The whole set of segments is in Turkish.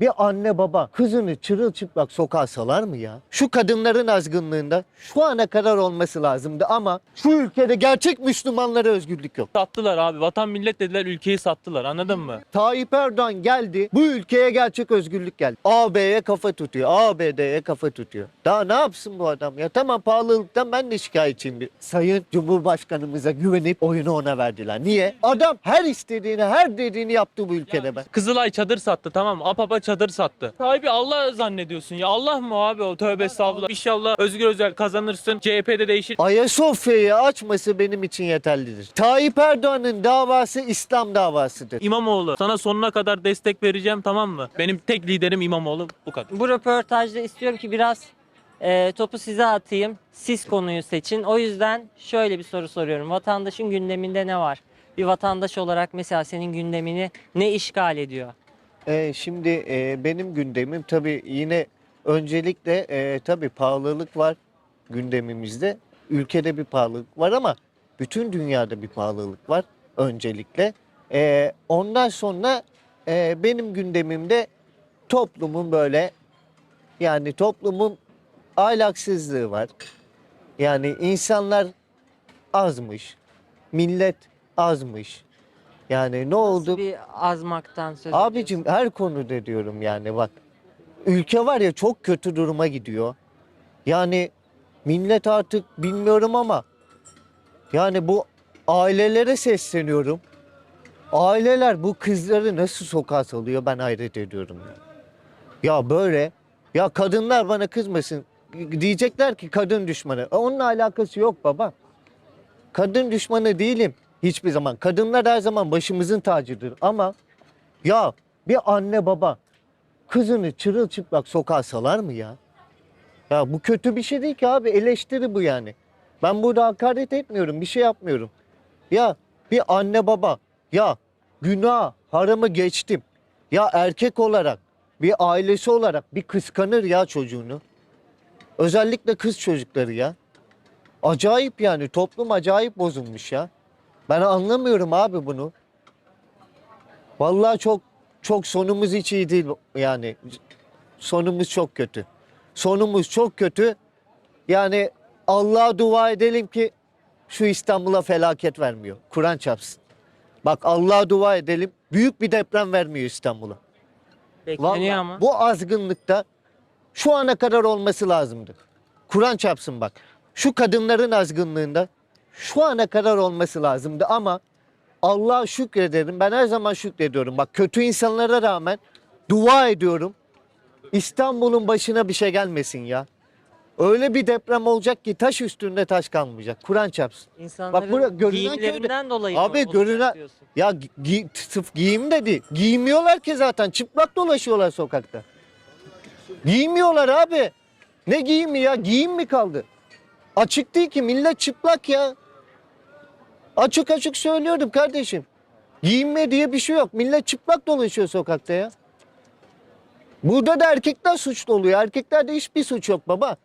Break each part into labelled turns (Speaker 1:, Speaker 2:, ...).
Speaker 1: bir anne baba kızını çırılçıplak sokağa salar mı ya? Şu kadınların azgınlığında şu ana kadar olması lazımdı ama şu ülkede gerçek Müslümanlara özgürlük yok.
Speaker 2: Sattılar abi. Vatan millet dediler ülkeyi sattılar. Anladın mı?
Speaker 1: Tayyip Erdoğan geldi. Bu ülkeye gerçek özgürlük geldi. AB'ye kafa tutuyor. ABD'ye kafa tutuyor. Daha ne yapsın bu adam ya? Tamam pahalılıktan ben de şikayetçiyim. bir. Sayın Cumhurbaşkanımıza güvenip oyunu ona verdiler. Niye? Adam her istediğini, her dediğini yaptı bu ülkede be.
Speaker 2: Kızılay çadır sattı tamam mı? Apapa çadır sattı. Sahibi Allah zannediyorsun ya. Allah mı abi o? Tövbe estağfurullah. İnşallah Özgür Özel kazanırsın. CHP'de değişir.
Speaker 1: Ayasofya'yı açması benim için yeterlidir. Tayyip Erdoğan'ın davası İslam davasıdır.
Speaker 2: İmamoğlu sana sonuna kadar destek vereceğim tamam mı? Benim tek liderim İmamoğlu bu kadar.
Speaker 3: Bu röportajda istiyorum ki biraz e, topu size atayım. Siz konuyu seçin. O yüzden şöyle bir soru soruyorum. Vatandaşın gündeminde ne var? Bir vatandaş olarak mesela senin gündemini ne işgal ediyor?
Speaker 1: Ee, şimdi e, benim gündemim tabii yine öncelikle e, tabii pahalılık var gündemimizde. Ülkede bir pahalılık var ama bütün dünyada bir pahalılık var öncelikle. Ee, ondan sonra e, benim gündemimde toplumun böyle yani toplumun ahlaksızlığı var. Yani insanlar azmış, millet azmış. Yani ne oldu?
Speaker 3: Nasıl bir azmaktan söz
Speaker 1: Abicim her konuda diyorum yani bak. Ülke var ya çok kötü duruma gidiyor. Yani millet artık bilmiyorum ama yani bu ailelere sesleniyorum. Aileler bu kızları nasıl sokağa salıyor ben hayret ediyorum ya. Ya böyle ya kadınlar bana kızmasın diyecekler ki kadın düşmanı. E, Onunla alakası yok baba. Kadın düşmanı değilim hiçbir zaman. Kadınlar her zaman başımızın tacıdır ama ya bir anne baba kızını çırılçıplak sokağa salar mı ya? Ya bu kötü bir şey değil ki abi eleştiri bu yani. Ben burada hakaret etmiyorum bir şey yapmıyorum. Ya bir anne baba ya günah haramı geçtim. Ya erkek olarak bir ailesi olarak bir kıskanır ya çocuğunu. Özellikle kız çocukları ya. Acayip yani toplum acayip bozulmuş ya. Ben anlamıyorum abi bunu. Vallahi çok çok sonumuz hiç iyi değil yani. Sonumuz çok kötü. Sonumuz çok kötü. Yani Allah'a dua edelim ki şu İstanbul'a felaket vermiyor. Kur'an çarpsın. Bak Allah'a dua edelim. Büyük bir deprem vermiyor İstanbul'a.
Speaker 3: bekleniyor ama.
Speaker 1: bu azgınlıkta şu ana kadar olması lazımdı. Kur'an çarpsın bak. Şu kadınların azgınlığında şu ana kadar olması lazımdı ama Allah'a şükrederim. Ben her zaman şükrediyorum. Bak kötü insanlara rağmen dua ediyorum. İstanbul'un başına bir şey gelmesin ya. Öyle bir deprem olacak ki taş üstünde taş kalmayacak. Kur'an çarpsın.
Speaker 3: İnsanların
Speaker 1: burada görünen
Speaker 3: giyimlerinden dolayı
Speaker 1: Abi
Speaker 3: mı
Speaker 1: görünen-
Speaker 3: diyorsun?
Speaker 1: Ya gi- sırf giyim de değil. Giymiyorlar ki zaten. Çıplak dolaşıyorlar sokakta. Giymiyorlar abi. Ne giyimi ya? Giyim mi kaldı? Açık değil ki millet çıplak ya. Açık açık söylüyorum kardeşim. Giyinme diye bir şey yok. Millet çıplak dolaşıyor sokakta ya. Burada da erkekler suçlu oluyor. Erkeklerde hiçbir suç yok baba.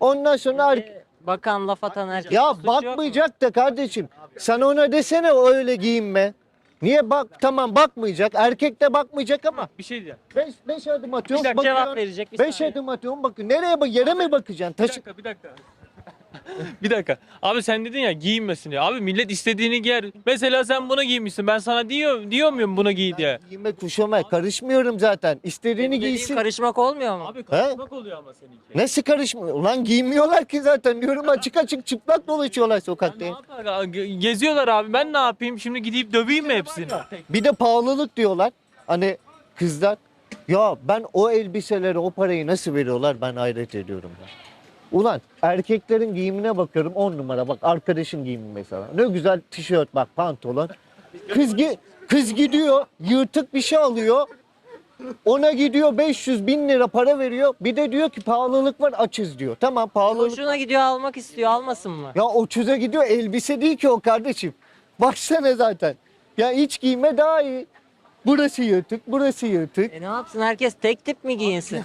Speaker 1: Ondan sonra er-
Speaker 3: Ee, Bakan laf atan erkek.
Speaker 1: ya
Speaker 3: suçu yok mu?
Speaker 1: bakmayacak da kardeşim. Sen ona desene öyle giyinme. Niye bak tamam bakmayacak. Erkek de bakmayacak ama
Speaker 2: Bir şey diyeceğim.
Speaker 1: beş, beş adım
Speaker 3: Bir
Speaker 1: atıyorsun
Speaker 3: dakika cevap
Speaker 1: bakıyorsun.
Speaker 3: verecek. Bir
Speaker 1: Beş
Speaker 3: saniye.
Speaker 1: adım atıyorsun bakın. Nereye bak? Yere mi bakacaksın?
Speaker 2: Bir
Speaker 1: Taşı...
Speaker 2: dakika bir dakika. bir dakika. Abi sen dedin ya giyinmesin diye. Abi millet istediğini giyer. Mesela sen bunu giymişsin. Ben sana diyor diyor muyum bunu giy diye?
Speaker 1: Giyime kuşama karışmıyorum zaten. İstediğini giysin.
Speaker 3: karışmak olmuyor mu?
Speaker 2: Abi karışmak oluyor ama seninki.
Speaker 1: Nasıl karışmıyor? Ulan giymiyorlar ki zaten. Diyorum açık açık çıplak dolaşıyorlar
Speaker 2: Ben
Speaker 1: sokakta.
Speaker 2: ne
Speaker 1: ya.
Speaker 2: yapar? Ge- Geziyorlar abi. Ben ne yapayım? Şimdi gidip döveyim mi hepsini?
Speaker 1: Bir de pahalılık diyorlar. Hani kızlar. Ya ben o elbiseleri, o parayı nasıl veriyorlar ben hayret ediyorum ya. Ulan erkeklerin giyimine bakıyorum 10 numara bak arkadaşın giyimi mesela. Ne güzel tişört bak pantolon. Kız, gi- kız gidiyor yırtık bir şey alıyor. Ona gidiyor 500 bin lira para veriyor. Bir de diyor ki pahalılık var açız diyor. Tamam pahalılık.
Speaker 3: Hoşuna gidiyor almak istiyor almasın mı?
Speaker 1: Ya o çöze gidiyor elbise değil ki o kardeşim. Baksana zaten. Ya iç giyme daha iyi. Burası yırtık, burası yırtık.
Speaker 3: E ne yapsın herkes tek tip mi giyinsin?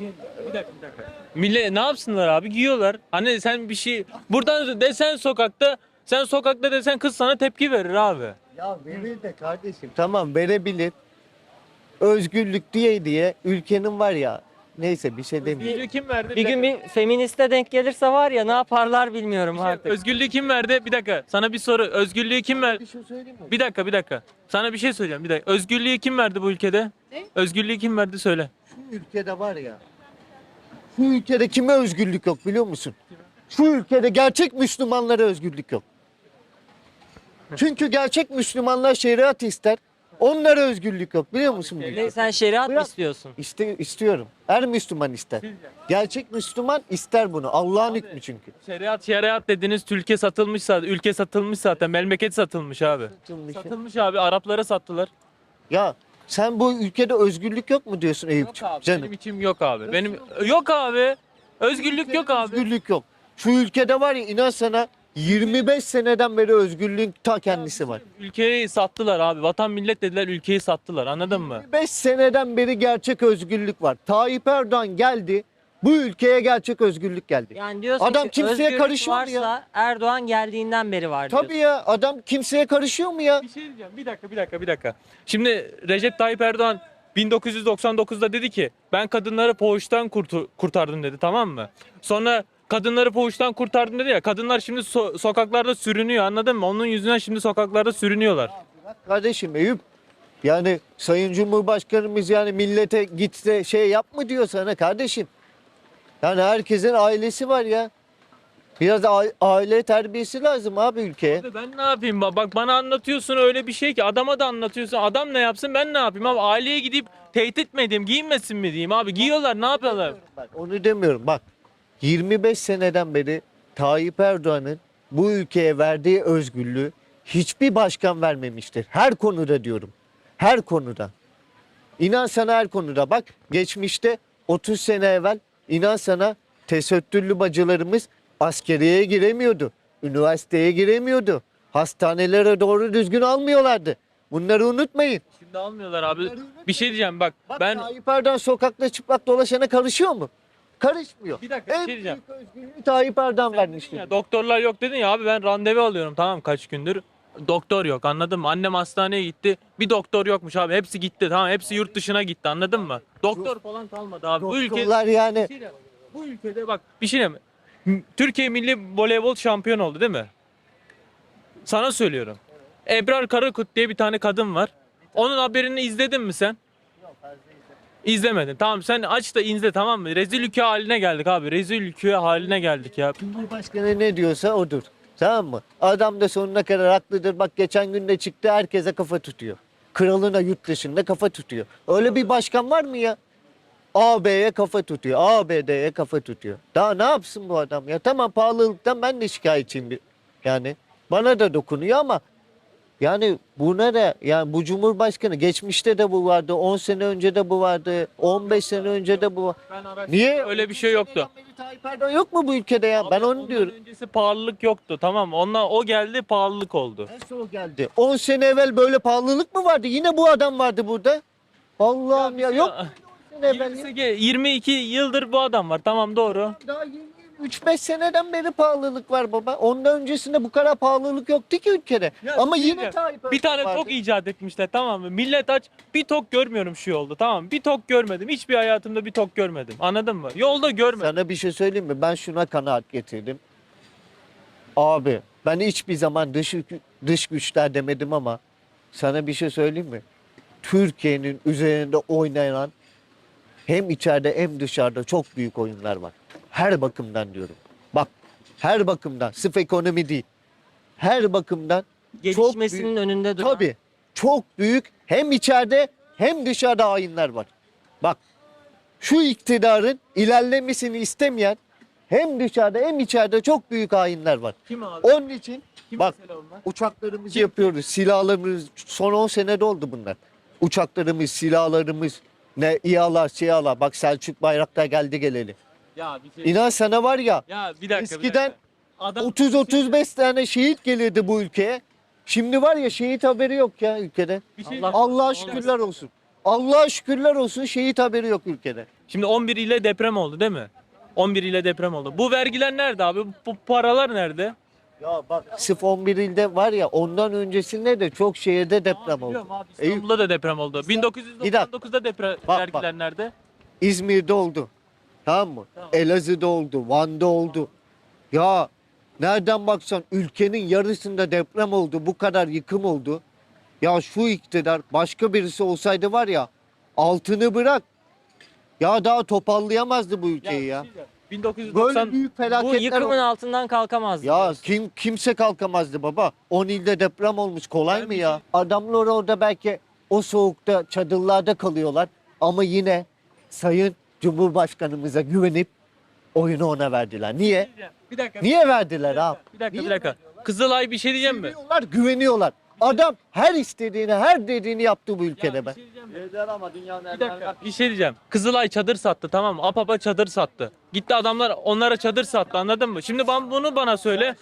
Speaker 2: Bir dakika bir dakika. Millet ne yapsınlar abi? Giyiyorlar. Hani sen bir şey buradan desen sokakta sen sokakta desen kız sana tepki verir abi.
Speaker 1: Ya verir de kardeşim. Tamam verebilir. özgürlük diye diye ülkenin var ya neyse bir şey demeyeyim.
Speaker 2: Özgürlüğü kim verdi?
Speaker 3: Bir gün bir feministe denk gelirse var ya ne yaparlar bilmiyorum
Speaker 2: Bir şey-
Speaker 3: artık.
Speaker 2: Özgürlüğü kim verdi? Bir dakika. Sana bir soru. Özgürlüğü kim verdi?
Speaker 1: Bir şey söyleyeyim mi?
Speaker 2: Bir dakika, bir dakika. Sana bir şey söyleyeceğim. Bir dakika. Özgürlüğü kim verdi bu ülkede?
Speaker 4: Ne?
Speaker 2: Özgürlüğü kim verdi söyle.
Speaker 1: Ülkede var ya. Şu ülkede kime özgürlük yok biliyor musun? Şu ülkede gerçek Müslümanlara özgürlük yok. Çünkü gerçek Müslümanlar şeriat ister. Onlara özgürlük yok biliyor musun? bu ülkede?
Speaker 3: Ne, sen şeriat mı
Speaker 1: Bırak.
Speaker 3: istiyorsun?
Speaker 1: İste, istiyorum. Her Müslüman ister. Gerçek Müslüman ister bunu. Allah'ın hükmü çünkü.
Speaker 2: Şeriat şeriat dediniz ülke satılmış zaten. Ülke satılmış zaten. Memleket satılmış abi. Satılmış abi. Araplara sattılar.
Speaker 1: Ya sen bu ülkede özgürlük yok mu diyorsun
Speaker 2: Yok
Speaker 1: Eyüp'ciğim?
Speaker 2: abi.
Speaker 1: Canım.
Speaker 2: Benim içim yok abi. Benim yok abi. Özgürlük yok abi.
Speaker 1: Özgürlük yok. Şu ülkede var ya inan sana 25 seneden beri özgürlüğün ta kendisi var.
Speaker 2: Ülkeyi sattılar abi. Vatan millet dediler ülkeyi sattılar. Anladın mı?
Speaker 1: 25 seneden beri gerçek özgürlük var. Tayyip Erdoğan geldi. Bu ülkeye gerçek özgürlük geldi.
Speaker 3: Yani diyorsun
Speaker 1: Adam
Speaker 3: ki
Speaker 1: kimseye
Speaker 3: özgürlük
Speaker 1: karışıyor mu
Speaker 3: varsa
Speaker 1: ya?
Speaker 3: Erdoğan geldiğinden beri var diyorsun.
Speaker 1: Tabii ya adam kimseye karışıyor mu ya?
Speaker 2: Bir şey diyeceğim. Bir dakika, bir dakika, bir dakika. Şimdi Recep Tayyip Erdoğan 1999'da dedi ki ben kadınları poğuştan kurtu- kurtardım dedi tamam mı? Sonra kadınları poğuştan kurtardım dedi ya. Kadınlar şimdi so- sokaklarda sürünüyor anladın mı? Onun yüzünden şimdi sokaklarda sürünüyorlar.
Speaker 1: Kardeşim Eyüp yani Sayın Cumhurbaşkanımız yani millete gitse şey yapma diyor sana kardeşim. Yani herkesin ailesi var ya. Biraz aile terbiyesi lazım abi ülkeye.
Speaker 2: Abi Ben ne yapayım bak, bak bana anlatıyorsun öyle bir şey ki adama da anlatıyorsun. Adam ne yapsın ben ne yapayım abi aileye gidip tehdit mi edeyim giyinmesin mi diyeyim abi giyiyorlar ne yapıyorlar?
Speaker 1: Bak, onu demiyorum bak. 25 seneden beri Tayyip Erdoğan'ın bu ülkeye verdiği özgürlüğü hiçbir başkan vermemiştir. Her konuda diyorum. Her konuda. İnan sana her konuda. Bak geçmişte 30 sene evvel inan sana tesettürlü bacılarımız askeriyeye giremiyordu. Üniversiteye giremiyordu. Hastanelere doğru düzgün almıyorlardı. Bunları unutmayın.
Speaker 2: Şimdi almıyorlar abi. Bir şey diyeceğim bak
Speaker 1: Bak
Speaker 2: ben
Speaker 1: Tayyip Erdoğan sokakta çıplak dolaşana karışıyor mu? Karışmıyor.
Speaker 2: Bir dakika, bir
Speaker 1: en
Speaker 2: şey diyeceğim.
Speaker 1: büyük özgürlüğü Tayyip Erdoğan vermiştir.
Speaker 2: Ya doktorlar yok dedin ya abi ben randevu alıyorum tamam kaç gündür. Doktor yok anladın mı? Annem hastaneye gitti. Bir doktor yokmuş abi. Hepsi gitti tamam. Hepsi yurt dışına gitti anladın mı? Doktor falan kalmadı abi. Bu ülke
Speaker 1: Doktorlar yani
Speaker 2: Bir şey bu ülkede bak bir şey diyeyim. M- Türkiye milli voleybol şampiyon oldu değil mi? Sana söylüyorum. Ebrar Karakut diye bir tane kadın var. Onun haberini izledin mi sen? İzlemedin. Tamam sen aç da izle tamam mı? Rezil ülke haline geldik abi. Rezil ülke haline geldik ya.
Speaker 1: Cumhurbaşkanı ne diyorsa odur. Tamam mı? Adam da sonuna kadar haklıdır. Bak geçen gün de çıktı herkese kafa tutuyor. Kralına yurt dışında kafa tutuyor. Öyle bir başkan var mı ya? AB'ye kafa tutuyor. ABD'ye kafa tutuyor. Daha ne yapsın bu adam ya? Tamam pahalılıktan ben de şikayetçiyim. Yani bana da dokunuyor ama yani buna da yani bu Cumhurbaşkanı geçmişte de bu vardı. 10 sene önce de bu vardı. 15 sene önce de bu var. Niye?
Speaker 2: Öyle bir şey yoktu.
Speaker 1: Tayyip Erdoğan yok mu bu ülkede ya? ben onu diyorum.
Speaker 2: öncesi pahalılık yoktu tamam. Ondan o geldi pahalılık oldu.
Speaker 1: Nasıl o geldi? 10 sene evvel böyle pahalılık mı vardı? Yine bu adam vardı burada. Allah'ım ya, yok. mu? 10 sene evvel ya?
Speaker 2: 28 22 yıldır bu adam var. Tamam doğru.
Speaker 1: Daha 3-5 seneden beri pahalılık var baba. Ondan öncesinde bu kadar pahalılık yoktu ki ülkede.
Speaker 2: Ya
Speaker 1: Ama
Speaker 2: bir
Speaker 1: yine. Tayyip
Speaker 2: Bir tane
Speaker 1: Erdoğan
Speaker 2: tok
Speaker 1: vardı.
Speaker 2: icat etmişler tamam mı? Millet aç. Bir tok görmüyorum şu yolda tamam mı? Bir tok görmedim. Hiçbir hayatımda bir tok görmedim. Anladın mı? Yolda görmedim.
Speaker 1: Sana bir şey söyleyeyim mi? Ben şuna kanaat getirdim. Abi ben hiçbir zaman dış, dış güçler demedim ama sana bir şey söyleyeyim mi? Türkiye'nin üzerinde oynayan hem içeride hem dışarıda çok büyük oyunlar var. Her bakımdan diyorum. Bak her bakımdan sırf ekonomi değil. Her bakımdan
Speaker 3: Gelişmesinin önünde duran.
Speaker 1: Tabii. Çok büyük hem içeride hem dışarıda hainler var. Bak şu iktidarın ilerlemesini istemeyen hem dışarıda hem içeride çok büyük hainler var.
Speaker 2: Kim abi?
Speaker 1: Onun için
Speaker 2: Kim
Speaker 1: bak uçaklarımızı yapıyoruz, silahlarımız son 10 senede oldu bunlar. Uçaklarımız, silahlarımız, ne İHA'lar, SİHA'lar. Bak Selçuk Bayraktar geldi geleli.
Speaker 2: Ya bir şey.
Speaker 1: İnan sana var ya
Speaker 2: Ya bir dakika. bir
Speaker 1: eskiden
Speaker 2: dakika. Adam
Speaker 1: 30-35 tane şehit gelirdi bu ülkeye. Şimdi var ya şehit haberi yok ya ülkede.
Speaker 2: bir şey
Speaker 3: Allah-
Speaker 1: Allah'a şükürler olsun. Allah'a şükürler olsun şehit haberi yok ülkede.
Speaker 2: Şimdi 11 ile deprem oldu değil mi? 11 ile deprem oldu. Bu vergiler nerede abi? Bu, paralar nerede?
Speaker 1: Ya bak sırf 11 ilde var ya ondan öncesinde de çok şehirde deprem oldu.
Speaker 2: Biliyorum abi, İstanbul'da da deprem oldu.
Speaker 1: Bir dakika.
Speaker 2: 1999'da deprem
Speaker 1: bak.
Speaker 2: vergiler nerede?
Speaker 1: İzmir'de oldu. Tamam mı?
Speaker 2: Tamam.
Speaker 1: Elazığ'da oldu, Van'da oldu. Ya nereden baksan ülkenin yarısında deprem oldu, bu kadar yıkım oldu. Ya şu iktidar başka birisi olsaydı var ya altını bırak. Ya daha toparlayamazdı bu ülkeyi ya.
Speaker 2: bir şey diyeceğim. 1990
Speaker 1: Böyle büyük
Speaker 3: Bu
Speaker 1: felaketler
Speaker 3: yıkımın
Speaker 1: oldu.
Speaker 3: altından kalkamaz.
Speaker 1: Ya
Speaker 3: diyorsun.
Speaker 1: kim kimse kalkamazdı baba. 10 ilde deprem olmuş kolay
Speaker 2: Ben
Speaker 1: mı ya? Adamlar orada belki o soğukta çadırlarda kalıyorlar ama yine Sayın Cumhurbaşkanımıza güvenip oyunu ona verdiler. Niye?
Speaker 2: Bir dakika.
Speaker 1: Niye verdiler abi?
Speaker 2: Bir dakika,
Speaker 1: Niye
Speaker 2: bir dakika. Kızılay bir şey diyeceğim mi?
Speaker 1: Seviyorlar, güveniyorlar. Adam her istediğini, her dediğini yaptı bu ülkede be.
Speaker 2: Bir dakika. Bir şey diyeceğim. Kızılay çadır sattı tamam mı? Apapa çadır sattı. Gitti adamlar onlara çadır sattı anladın mı? Şimdi ben bunu bana söyle.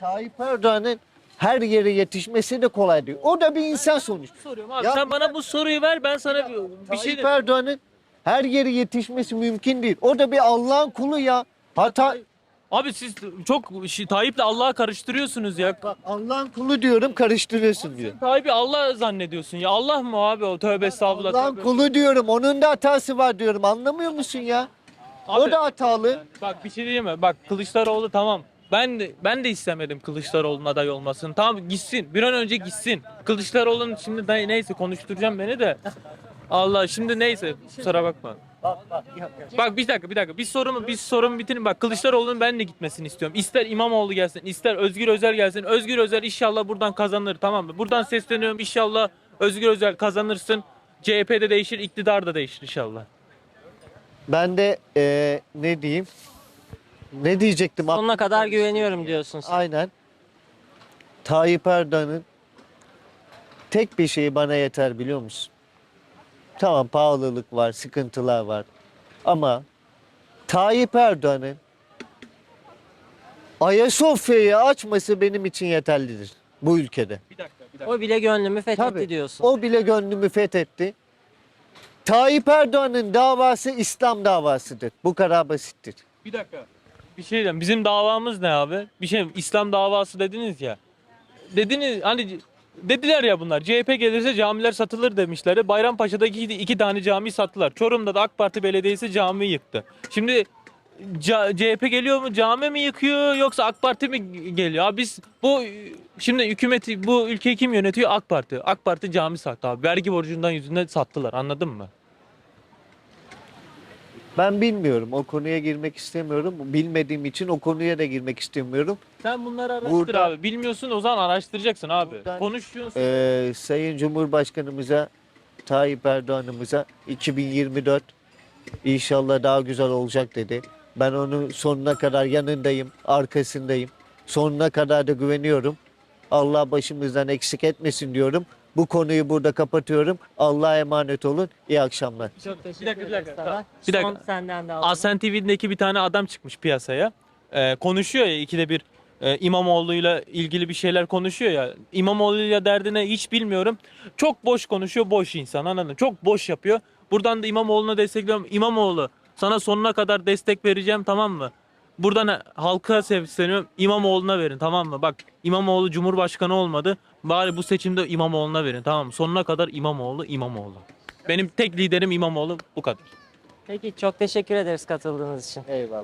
Speaker 1: Tayyip Erdoğan'ın her yere yetişmesi de kolay değil. O da bir insan sonuç.
Speaker 2: Soruyorum abi
Speaker 1: Ya
Speaker 2: sen
Speaker 1: bir
Speaker 2: bana bu soruyu ver ben sana bir, bir şey
Speaker 1: Tayyip Erdoğan'ın her yere yetişmesi mümkün değil. O da bir Allah'ın kulu ya. Hata
Speaker 2: Abi siz çok şey, Tayyip'le Allah'ı karıştırıyorsunuz ya.
Speaker 1: Bak Allah'ın kulu diyorum karıştırıyorsun diyor.
Speaker 2: Tayyip'i Allah zannediyorsun ya. Allah mı abi o tövbe estağfurullah.
Speaker 1: Allah'ın
Speaker 2: tövbe.
Speaker 1: kulu diyorum. Onun da hatası var diyorum. Anlamıyor musun ya?
Speaker 2: Abi,
Speaker 1: O da hatalı.
Speaker 2: Bak bir şey diyeyim mi? Bak Kılıçdaroğlu tamam. Ben de, ben de istemedim Kılıçdaroğlu'nun aday olmasını. Tamam gitsin. Bir an önce gitsin. Kılıçdaroğlu'nun şimdi neyse konuşturacağım beni de. Allah şimdi neyse kusura bakma. Bak bir dakika bir dakika. Bir sorumu bir sorumu bitirin. Bak Kılıçdaroğlu'nun ben de gitmesini istiyorum. İster İmamoğlu gelsin, ister Özgür Özel gelsin. Özgür Özel inşallah buradan kazanır tamam mı? Buradan sesleniyorum inşallah Özgür Özel kazanırsın. CHP'de değişir, iktidar da değişir inşallah.
Speaker 1: Ben de eee, ne diyeyim? Ne diyecektim?
Speaker 3: Sonuna kadar güveniyorum diyorsun sen.
Speaker 1: Aynen. Tayyip Erdoğan'ın tek bir şeyi bana yeter biliyor musun? Tamam pahalılık var, sıkıntılar var. Ama Tayyip Erdoğan'ın Ayasofya'yı açması benim için yeterlidir bu ülkede.
Speaker 2: Bir dakika, bir dakika.
Speaker 3: O bile gönlümü fethetti
Speaker 1: Tabii.
Speaker 3: diyorsun.
Speaker 1: O bile gönlümü fethetti. Tayyip Erdoğan'ın davası İslam davasıdır. Bu kadar basittir.
Speaker 2: Bir dakika. Bir şey diyeceğim. Bizim davamız ne abi? Bir şey İslam davası dediniz ya. Dediniz hani dediler ya bunlar. CHP gelirse camiler satılır demişlerdi. Bayrampaşa'daki iki, tane cami sattılar. Çorum'da da AK Parti belediyesi cami yıktı. Şimdi CHP geliyor mu cami mi yıkıyor yoksa AK Parti mi geliyor? Abi biz bu şimdi hükümeti bu ülkeyi kim yönetiyor? AK Parti. AK Parti cami sattı abi. Vergi borcundan yüzünden sattılar. Anladın mı?
Speaker 1: Ben bilmiyorum. O konuya girmek istemiyorum. Bilmediğim için o konuya da girmek istemiyorum.
Speaker 2: Sen bunları araştır
Speaker 1: Burada-
Speaker 2: abi. Bilmiyorsun o zaman araştıracaksın abi.
Speaker 1: Buradan-
Speaker 2: Konuşuyorsun.
Speaker 1: Ee, Sayın Cumhurbaşkanımıza Tayyip Erdoğan'ımıza 2024 inşallah daha güzel olacak dedi. Ben onun sonuna kadar yanındayım, arkasındayım. Sonuna kadar da güveniyorum. Allah başımızdan eksik etmesin diyorum. Bu konuyu burada kapatıyorum. Allah'a emanet olun. İyi akşamlar.
Speaker 3: Çok teşekkür
Speaker 2: Bir dakika, bir dakika. Bir dakika.
Speaker 3: Son senden de alalım.
Speaker 2: Asen TV'deki bir tane adam çıkmış piyasaya. Ee, konuşuyor ya ikide bir e, İmamoğlu'yla ilgili bir şeyler konuşuyor ya. İmamoğlu'yla derdine hiç bilmiyorum. Çok boş konuşuyor, boş insan anladın mı? Çok boş yapıyor. Buradan da İmamoğlu'na destekliyorum. İmamoğlu sana sonuna kadar destek vereceğim tamam mı? Buradan halka sesleniyorum. İmamoğlu'na verin tamam mı? Bak İmamoğlu Cumhurbaşkanı olmadı. Bari bu seçimde İmamoğlu'na verin tamam mı? Sonuna kadar İmamoğlu, İmamoğlu. Benim tek liderim İmamoğlu bu kadar.
Speaker 3: Peki çok teşekkür ederiz katıldığınız için.
Speaker 1: Eyvallah.